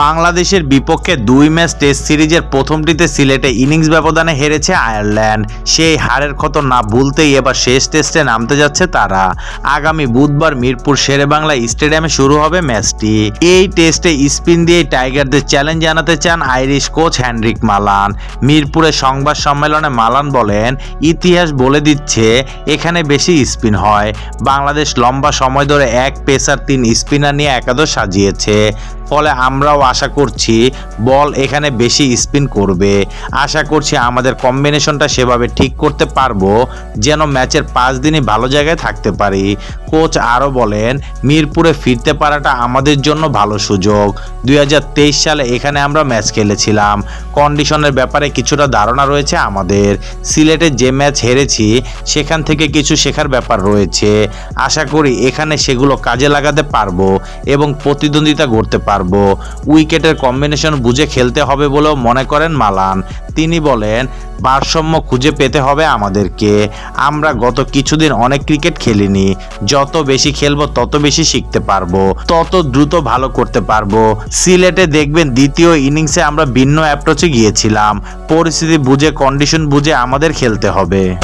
বাংলাদেশের বিপক্ষে দুই ম্যাচ টেস্ট সিরিজের প্রথমটিতে সিলেটে ইনিংস ব্যবধানে হেরেছে আয়ারল্যান্ড। সেই হারের ক্ষত না ভুলতেই এবার শেষ টেস্টে নামতে যাচ্ছে তারা। আগামী বুধবার মিরপুর শেরেবাংলা স্টেডিয়ামে শুরু হবে ম্যাচটি। এই টেস্টে স্পিন দিয়ে টাইগারদের চ্যালেঞ্জ জানাতে চান আইরিশ কোচ হ্যান্ড্রিক মালান। মিরপুরে সংবাদ সম্মেলনে মালান বলেন, ইতিহাস বলে দিচ্ছে, এখানে বেশি স্পিন হয়। বাংলাদেশ লম্বা সময় ধরে এক পেসার, তিন স্পিনার নিয়ে একাদশ সাজিয়েছে। ফলে আমরাও আশা করছি বল এখানে বেশি স্পিন করবে। আশা করছি আমাদের কম্বিনেশনটা সেভাবে ঠিক করতে পারব, যেন ম্যাচের পাঁচ দিনই ভালো জায়গায় থাকতে পারি। কোচ আরও বলেন, মিরপুরে ফিরতে পারাটা আমাদের জন্য ভালো সুযোগ। দুই হাজার তেইশ সালে এখানে আমরা ম্যাচ খেলেছিলাম। কন্ডিশনের ব্যাপারে কিছুটা ধারণা রয়েছে আমাদের। সিলেটে যে ম্যাচ হেরেছি, সেখান থেকে কিছু শেখার ব্যাপার রয়েছে। আশা করি এখানে সেগুলো কাজে লাগাতে পারব এবং প্রতিদ্বন্দ্বিতা করতে পারব। উইকেটের কম্বিনেশন বুঝে খেলতে হবে বলেও মনে করেন মালান। তিনি বলেন, ভারসাম্য খুঁজে পেতে হবে আমাদেরকে। আমরা গত কিছুদিন অনেক ক্রিকেট খেলিনি। যত বেশি খেলব, তত বেশি শিখতে পারব। তত দ্রুত ভালো করতে পারব। সিলেটে দেখবেন দ্বিতীয় ইনিংসে আমরা ভিন্ন অ্যাপ্রোচে গিয়েছিলাম। পরিস্থিতি বুঝে কন্ডিশন বুঝে আমাদের খেলতে হবে।